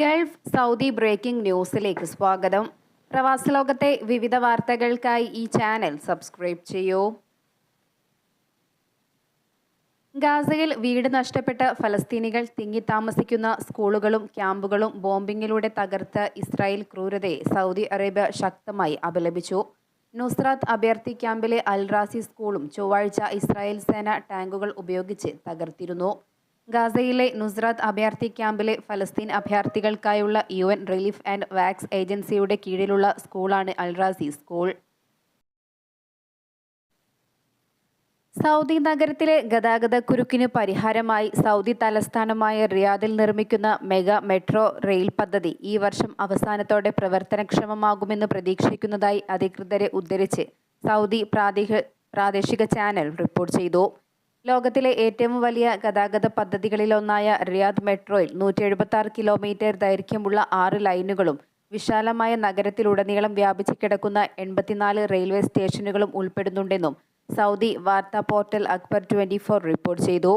Gulf Saudi breaking ന്യൂസിലേക്ക് സ്വാഗതം. പ്രവാസ ലോകത്തെ വിവിധ വാർത്തകൾക്കായി ഈ ചാനൽ സബ്സ്ക്രൈബ് ചെയ്യൂ. ഗാസയിൽ വീട് നഷ്ടപ്പെട്ട ഫലസ്തീനികൾ തിങ്ങി താമസിക്കുന്ന സ്കൂളുകളും ക്യാമ്പുകളും ബോംബിങ്ങിലൂടെ തകർത്ത ഇസ്രായേൽ ക്രൂരതയെ സൗദി അറേബ്യ ശക്തമായി അപലപിച്ചു. നുസ്രാത്ത് അഭ്യർത്ഥി ക്യാമ്പിലെ അൽറാസി സ്കൂളും ചൊവ്വാഴ്ച ഇസ്രായേൽ സേന ടാങ്കുകൾ ഉപയോഗിച്ച് തകർത്തിരുന്നു. ഗാസയിലെ നുസ്രാത്ത് അഭയാർത്ഥി ക്യാമ്പിലെ ഫലസ്തീൻ അഭയാർത്ഥികൾക്കായുള്ള U N relief and works ഏജൻസിയുടെ കീഴിലുള്ള സ്കൂളാണ് അൽറാസി സ്കൂൾ. സൗദി നഗരത്തിലെ ഗതാഗത കുരുക്കിന് പരിഹാരമായി സൗദി തലസ്ഥാനമായ റിയാദിൽ നിർമ്മിക്കുന്ന മെഗാ മെട്രോ റെയിൽ പദ്ധതി ഈ വർഷം അവസാനത്തോടെ പ്രവർത്തനക്ഷമമാകുമെന്ന് പ്രതീക്ഷിക്കുന്നതായി അധികൃതരെ ഉദ്ധരിച്ച് സൗദി പ്രാദേശിക ചാനൽ റിപ്പോർട്ട് ചെയ്തു. ലോകത്തിലെ ഏറ്റവും വലിയ ഗതാഗത പദ്ധതികളിലൊന്നായ റിയാദ് മെട്രോയിൽ നൂറ്റി എഴുപത്തി ആറ് കിലോമീറ്റർ ദൈർഘ്യമുള്ള ആറ് ലൈനുകളും വിശാലമായ നഗരത്തിലുടനീളം വ്യാപിച്ചു കിടക്കുന്ന എൺപത്തിനാല് റെയിൽവേ സ്റ്റേഷനുകളും ഉൾപ്പെടുന്നുണ്ടെന്നും സൗദി വാർത്താ portal Akhbar twenty four report ചെയ്തു.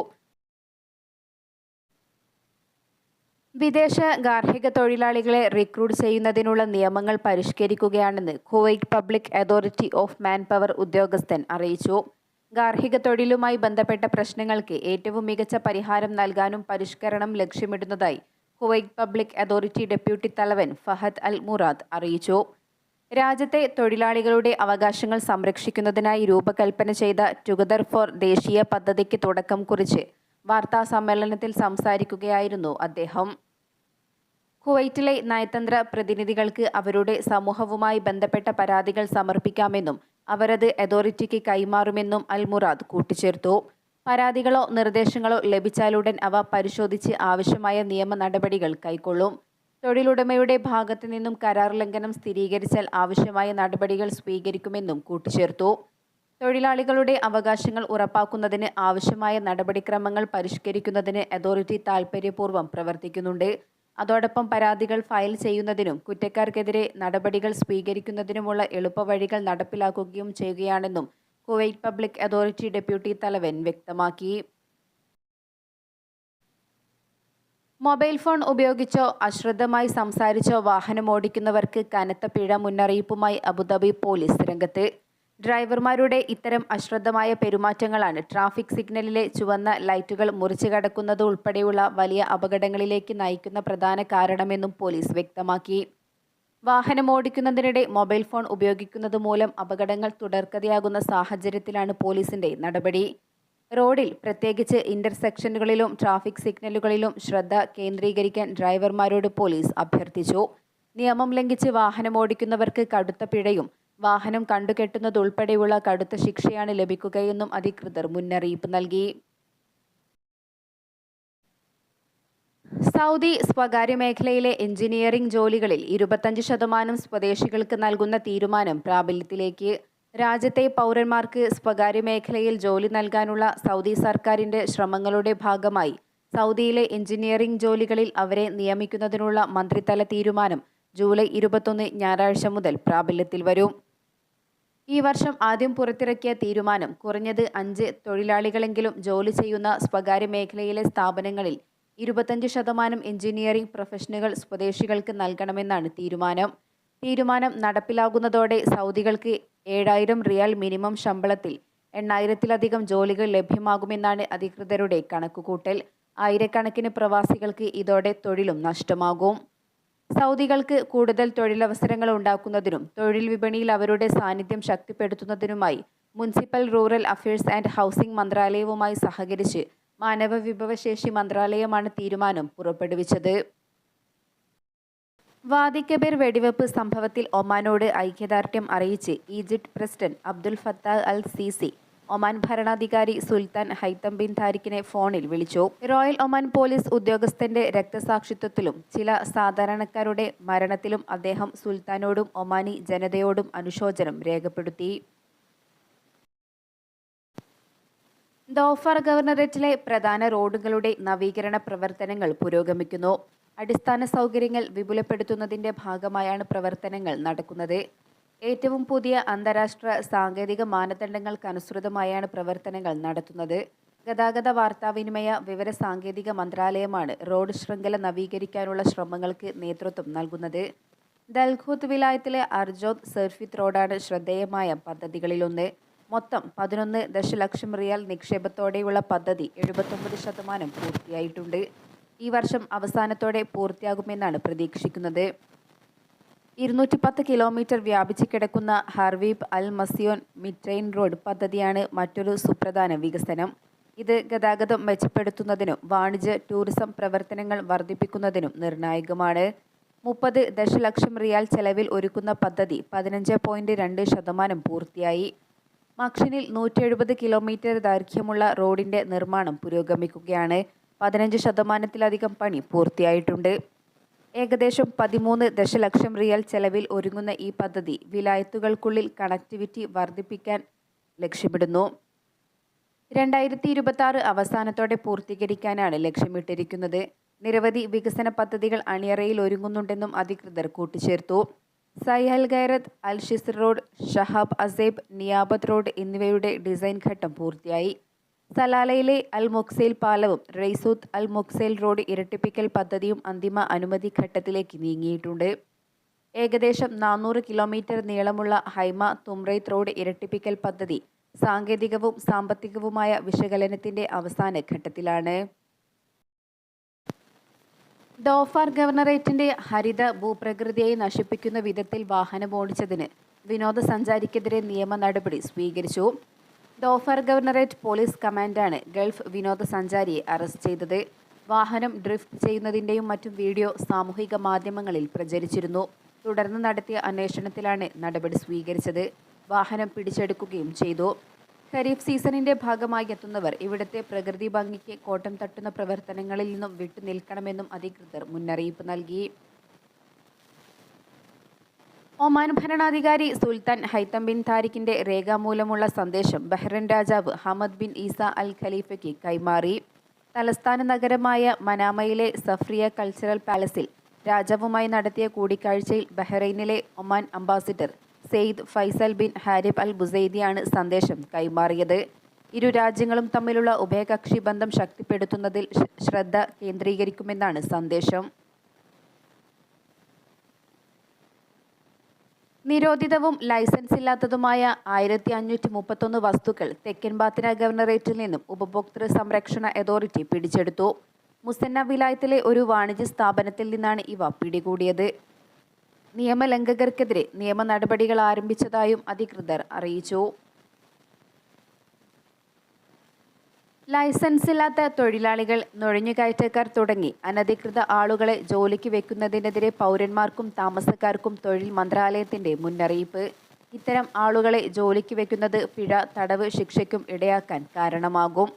വിദേശ ഗാർഹിക തൊഴിലാളികളെ റിക്രൂട്ട് ചെയ്യുന്നതിനുള്ള നിയമങ്ങൾ പരിഷ്കരിക്കുകയാണെന്ന് Kuwait public authority of manpower ഉദ്യോഗസ്ഥൻ അറിയിച്ചു. ഗാർഹിക തൊഴിലുമായി ബന്ധപ്പെട്ട പ്രശ്നങ്ങൾക്ക് ഏറ്റവും മികച്ച പരിഹാരം നൽകാനും പരിഷ്കരണം ലക്ഷ്യമിടുന്നതായി കുവൈറ്റ് പബ്ലിക് അതോറിറ്റി ഡെപ്യൂട്ടി തലവൻ ഫഹദ് അൽ മുറാദ് അറിയിച്ചു. രാജ്യത്തെ തൊഴിലാളികളുടെ അവകാശങ്ങൾ സംരക്ഷിക്കുന്നതിനായി രൂപകൽപ്പന ചെയ്ത ടുഗദർ ഫോർ ദേശീയ പദ്ധതിക്ക് തുടക്കം കുറിച്ച് വാർത്താ സമ്മേളനത്തിൽ സംസാരിക്കുകയായിരുന്നു അദ്ദേഹം. കുവൈറ്റിലെ നയതന്ത്ര പ്രതിനിധികൾക്ക് അവരുടെ സമൂഹവുമായി ബന്ധപ്പെട്ട പരാതികൾ സമർപ്പിക്കാമെന്നും അവരത് അതോറിറ്റിക്ക് കൈമാറുമെന്നും അൽമുറാദ് കൂട്ടിച്ചേർത്തു. പരാതികളോ നിർദ്ദേശങ്ങളോ ലഭിച്ചാലുടൻ അവ പരിശോധിച്ച് ആവശ്യമായ നിയമ നടപടികൾ കൈക്കൊള്ളും. തൊഴിലുടമയുടെ ഭാഗത്തു നിന്നും കരാർ ലംഘനം സ്ഥിരീകരിച്ചാൽ ആവശ്യമായ നടപടികൾ സ്വീകരിക്കുമെന്നും കൂട്ടിച്ചേർത്തു. തൊഴിലാളികളുടെ അവകാശങ്ങൾ ഉറപ്പാക്കുന്നതിന് ആവശ്യമായ നടപടിക്രമങ്ങൾ പരിഷ്കരിക്കുന്നതിന് അതോറിറ്റി താൽപ്പര്യപൂർവം പ്രവർത്തിക്കുന്നുണ്ട്. അതോടൊപ്പം പരാതികൾ ഫയൽ ചെയ്യുന്നതിനും കുറ്റക്കാർക്കെതിരെ നടപടികൾ സ്വീകരിക്കുന്നതിനുമുള്ള എളുപ്പവഴികൾ നടപ്പിലാക്കുകയും ചെയ്യുകയാണെന്നും കുവൈറ്റ് പബ്ലിക് അതോറിറ്റി ഡെപ്യൂട്ടി തലവൻ വ്യക്തമാക്കി. മൊബൈൽ ഫോൺ ഉപയോഗിച്ചോ അശ്രദ്ധമായി സംസാരിച്ചോ വാഹനം ഓടിക്കുന്നവർക്ക് കനത്ത പിഴ മുന്നറിയിപ്പുമായി അബുദാബി പോലീസ് രംഗത്ത്. ഡ്രൈവർമാരുടെ ഇത്തരം അശ്രദ്ധമായ പെരുമാറ്റങ്ങളാണ് ട്രാഫിക് സിഗ്നലിലെ ചുവന്ന ലൈറ്റുകൾ മുറിച്ചു കടക്കുന്നത് ഉൾപ്പെടെയുള്ള വലിയ അപകടങ്ങളിലേക്ക് നയിക്കുന്ന പ്രധാന കാരണമെന്നും പോലീസ് വ്യക്തമാക്കി. വാഹനം ഓടിക്കുന്നതിനിടെ മൊബൈൽ ഫോൺ ഉപയോഗിക്കുന്നത് മൂലം അപകടങ്ങൾ തുടർക്കഥയാകുന്ന സാഹചര്യത്തിലാണ് പോലീസിന്റെ നടപടി. റോഡിൽ പ്രത്യേകിച്ച് ഇന്റർസെക്ഷനുകളിലും ട്രാഫിക് സിഗ്നലുകളിലും ശ്രദ്ധ കേന്ദ്രീകരിക്കാൻ ഡ്രൈവർമാരോട് പോലീസ് അഭ്യർത്ഥിച്ചു. നിയമം ലംഘിച്ച് വാഹനം ഓടിക്കുന്നവർക്ക് കടുത്ത പിഴയും വാഹനം കണ്ടുകെട്ടുന്നതുൾപ്പെടെയുള്ള കടുത്ത ശിക്ഷയാണ് ലഭിക്കുകയെന്നും അധികൃതർ മുന്നറിയിപ്പ് നൽകി. സൗദി സ്വകാര്യ മേഖലയിലെ എഞ്ചിനീയറിംഗ് ജോലികളിൽ ഇരുപത്തഞ്ച് ശതമാനം സ്വദേശികൾക്ക് നൽകുന്ന തീരുമാനം പ്രാബല്യത്തിലേക്ക്. രാജ്യത്തെ പൗരന്മാർക്ക് സ്വകാര്യ മേഖലയിൽ ജോലി നൽകാനുള്ള സൗദി സർക്കാരിന്റെ ശ്രമങ്ങളുടെ ഭാഗമായി സൗദിയിലെ എഞ്ചിനീയറിംഗ് ജോലികളിൽ അവരെ നിയമിക്കുന്നതിനുള്ള മന്ത്രിതല തീരുമാനം ജൂലൈ ഇരുപത്തൊന്ന് ഞായറാഴ്ച മുതൽ പ്രാബല്യത്തിൽ വരും. ഈ വർഷം ആദ്യം പുറത്തിറക്കിയ തീരുമാനം കുറഞ്ഞത് അഞ്ച് തൊഴിലാളികളെങ്കിലും ജോലി ചെയ്യുന്ന സ്വകാര്യ മേഖലയിലെ സ്ഥാപനങ്ങളിൽ ഇരുപത്തഞ്ച് ശതമാനം എഞ്ചിനീയറിംഗ് പ്രൊഫഷനുകൾ സ്വദേശികൾക്ക് നൽകണമെന്നാണ് തീരുമാനം. തീരുമാനം നടപ്പിലാകുന്നതോടെ സൗദികൾക്ക് ഏഴായിരം റിയാൽ മിനിമം ശമ്പളത്തിൽ എണ്ണായിരത്തിലധികം ജോലികൾ ലഭ്യമാകുമെന്നാണ് അധികൃതരുടെ കണക്കുകൂട്ടൽ. ആയിരക്കണക്കിന് പ്രവാസികൾക്ക് ഇതോടെ തൊഴിലും നഷ്ടമാകും. സൗദികൾക്ക് കൂടുതൽ തൊഴിലവസരങ്ങൾ ഉണ്ടാക്കുന്നതിനും തൊഴിൽ വിപണിയിൽ അവരുടെ സാന്നിധ്യം ശക്തിപ്പെടുത്തുന്നതിനുമായി municipal rural affairs and housing മന്ത്രാലയവുമായി സഹകരിച്ച് മാനവ വിഭവശേഷി മന്ത്രാലയമാണ് തീരുമാനം പുറപ്പെടുവിച്ചത്. വാദിക്കബേർ വെടിവെപ്പ് സംഭവത്തിൽ ഒമാനോട് ഐക്യദാർഢ്യം അറിയിച്ച് Egypt president Abdul Fattah al Sisi Oman ഭരണാധികാരി സുൽത്താൻ ഹൈത്തം ബിൻ താരിഖിനെ ഫോണിൽ വിളിച്ചു. റോയൽ ഒമാൻ പോലീസ് ഉദ്യോഗസ്ഥന്റെ രക്തസാക്ഷിത്വത്തിലും ചില സാധാരണക്കാരുടെ മരണത്തിലും അദ്ദേഹം സുൽത്താനോടും ഒമാനി ജനതയോടും അനുശോചനം രേഖപ്പെടുത്തി. ദോഫർ ഗവർണറേറ്റിലെ പ്രധാന റോഡുകളുടെ നവീകരണ പ്രവർത്തനങ്ങൾ പുരോഗമിക്കുന്നു. അടിസ്ഥാന സൗകര്യങ്ങൾ വിപുലപ്പെടുത്തുന്നതിന്റെ ഭാഗമായാണ് പ്രവർത്തനങ്ങൾ നടക്കുന്നത്. ഏറ്റവും പുതിയ അന്താരാഷ്ട്ര സാങ്കേതിക മാനദണ്ഡങ്ങൾക്കനുസൃതമായാണ് പ്രവർത്തനങ്ങൾ നടത്തുന്നത്. ഗതാഗത വാർത്താവിനിമയ വിവര സാങ്കേതിക മന്ത്രാലയമാണ് റോഡ് ശൃംഖല നവീകരിക്കാനുള്ള ശ്രമങ്ങൾക്ക് നേതൃത്വം നൽകുന്നത്. ദൽഖൂത്ത് വിലായത്തിലെ അർജോത് സെർഫിത് റോഡാണ് ശ്രദ്ധേയമായ പദ്ധതികളിലൊന്ന്. മൊത്തം പതിനൊന്ന് ദശലക്ഷം റിയാൽ നിക്ഷേപത്തോടെയുള്ള പദ്ധതി എഴുപത്തൊമ്പത് ശതമാനം പൂർത്തിയായിട്ടുണ്ട്. ഈ വർഷം അവസാനത്തോടെ പൂർത്തിയാകുമെന്നാണ് പ്രതീക്ഷിക്കുന്നത്. ഇരുന്നൂറ്റി പത്ത് കിലോമീറ്റർ വ്യാപിച്ച് കിടക്കുന്ന ഹർവീബ് അൽ മസിയോൻ മിട്രെയിൻ റോഡ് പദ്ധതിയാണ് മറ്റൊരു സുപ്രധാന വികസനം. ഇത് ഗതാഗതം മെച്ചപ്പെടുത്തുന്നതിനും വാണിജ്യ ടൂറിസം പ്രവർത്തനങ്ങൾ വർദ്ധിപ്പിക്കുന്നതിനും നിർണായകമാണ്. മുപ്പത് ദശലക്ഷം റിയാൽ ചെലവിൽ ഒരുക്കുന്ന പദ്ധതി പതിനഞ്ച് പോയിന്റ് രണ്ട് ശതമാനം പൂർത്തിയായി. മക്ഷനിൽ നൂറ്റി എഴുപത് കിലോമീറ്റർ ദൈർഘ്യമുള്ള റോഡിന്റെ നിർമ്മാണം പുരോഗമിക്കുകയാണ്. പതിനഞ്ച് ശതമാനത്തിലധികം പണി പൂർത്തിയായിട്ടുണ്ട്. ഏകദേശം പതിമൂന്ന് ദശലക്ഷം റിയൽ ചെലവിൽ ഒരുങ്ങുന്ന ഈ പദ്ധതി വിലായത്തുകൾക്കുള്ളിൽ കണക്ടിവിറ്റി വർദ്ധിപ്പിക്കാൻ ലക്ഷ്യമിടുന്നു. രണ്ടായിരത്തി ഇരുപത്തി ആറ് അവസാനത്തോടെ പൂർത്തീകരിക്കാനാണ് ലക്ഷ്യമിട്ടിരിക്കുന്നത്. നിരവധി വികസന പദ്ധതികൾ അണിയറയിൽ ഒരുങ്ങുന്നുണ്ടെന്നും അധികൃതർ കൂട്ടിച്ചേർത്തു. സൈഹൽ ഗൈറത്ത് അൽഷിസ് റോഡ് ഷഹാബ് അസേബ് നിയാബത്ത് റോഡ് എന്നിവയുടെ ഡിസൈൻ ഘട്ടം പൂർത്തിയായി. സലാലയിലെ അൽ മൊക്സേൽ പാലവും റെയ്സൂത്ത് അൽ മൊക്സേൽ റോഡ് ഇരട്ടിപ്പിക്കൽ പദ്ധതിയും അന്തിമ അനുമതി ഘട്ടത്തിലേക്ക് നീങ്ങിയിട്ടുണ്ട്. ഏകദേശം നാനൂറ് കിലോമീറ്റർ നീളമുള്ള ഹൈമ തുമ്രൈത്ത് റോഡ് ഇരട്ടിപ്പിക്കൽ പദ്ധതി സാങ്കേതികവും സാമ്പത്തികവുമായ വിശകലനത്തിന്റെ അവസാന ഘട്ടത്തിലാണ്. ഡോഫാർ ഗവർണറേറ്റിന്റെ ഹരിത ഭൂപ്രകൃതിയെ നശിപ്പിക്കുന്ന വിധത്തിൽ വാഹനം ഓടിച്ചതിന് വിനോദസഞ്ചാരിക്കെതിരെ നിയമ നടപടി സ്വീകരിച്ചു. ഡോഫർ ഗവർണറേറ്റ് പോലീസ് കമാൻഡാണ് ഗൾഫ് വിനോദസഞ്ചാരിയെ അറസ്റ്റ് ചെയ്തത്. വാഹനം ഡ്രിഫ്റ്റ് ചെയ്യുന്നതിന്റെയും മറ്റും വീഡിയോ സാമൂഹിക മാധ്യമങ്ങളിൽ പ്രചരിച്ചിരുന്നു. തുടർന്ന് നടത്തിയ അന്വേഷണത്തിലാണ് നടപടി സ്വീകരിച്ചത്. വാഹനം പിടിച്ചെടുക്കുകയും ചെയ്തു. ഖരീഫ് സീസണിന്റെ ഭാഗമായി എത്തുന്നവർ ഇവിടുത്തെ പ്രകൃതി ഭംഗിക്ക് കോട്ടം തട്ടുന്ന പ്രവർത്തനങ്ങളിൽ നിന്നും വിട്ടുനിൽക്കണമെന്നും അധികൃതർ മുന്നറിയിപ്പ് നൽകി. ഒമാൻ ഭരണാധികാരി സുൽത്താൻ ഹൈത്തം ബിൻ താരിഖിന്റെ രേഖാമൂലമുള്ള സന്ദേശം ബഹ്റൈൻ രാജാവ് ഹമദ് ബിൻ ഈസ അൽ ഖലീഫയ്ക്ക് കൈമാറി. തലസ്ഥാന നഗരമായ മനാമയിലെ സഫ്രിയ കൾച്ചറൽ പാലസിൽ രാജാവുമായി നടത്തിയ കൂടിക്കാഴ്ചയിൽ ബഹ്റൈനിലെ Oman ambassador Said Faisal bin Harib al ബുസൈദിയാണ് സന്ദേശം കൈമാറിയത്. ഇരു രാജ്യങ്ങളും തമ്മിലുള്ള ഉഭയകക്ഷി ബന്ധം ശക്തിപ്പെടുത്തുന്നതിൽ ശ്ര- ശ്രദ്ധ കേന്ദ്രീകരിക്കുമെന്നാണ് സന്ദേശം. നിരോധിതവും ലൈസൻസ് ഇല്ലാത്തതുമായ ആയിരത്തി അഞ്ഞൂറ്റി മുപ്പത്തൊന്ന് വസ്തുക്കൾ തെക്കൻ ബാത്തിന ഗവർണറേറ്റിൽ നിന്നും ഉപഭോക്തൃ സംരക്ഷണ അതോറിറ്റി പിടിച്ചെടുത്തു. മുസന്ന വിലായത്തിലെ ഒരു വാണിജ്യ സ്ഥാപനത്തിൽ നിന്നാണ് ഇവ പിടികൂടിയത്. നിയമലംഘകർക്കെതിരെ നിയമ നടപടികൾ ആരംഭിച്ചതായും അധികൃതർ അറിയിച്ചു. ലൈസൻസ് ഇല്ലാത്ത തൊഴിലാളികൾ നുഴഞ്ഞുകയറ്റക്കാർ തുടങ്ങി. അനധികൃത ആളുകളെ ജോലിക്ക് വെക്കുന്നതിനെതിരെ പൗരന്മാർക്കും താമസക്കാർക്കും തൊഴിൽ മന്ത്രാലയത്തിന്റെ മുന്നറിയിപ്പ്. ഇത്തരം ആളുകളെ ജോലിക്ക് വെക്കുന്നത് പിഴ തടവ് ശിക്ഷയ്ക്കും ഇടയാക്കാൻ കാരണമാകും.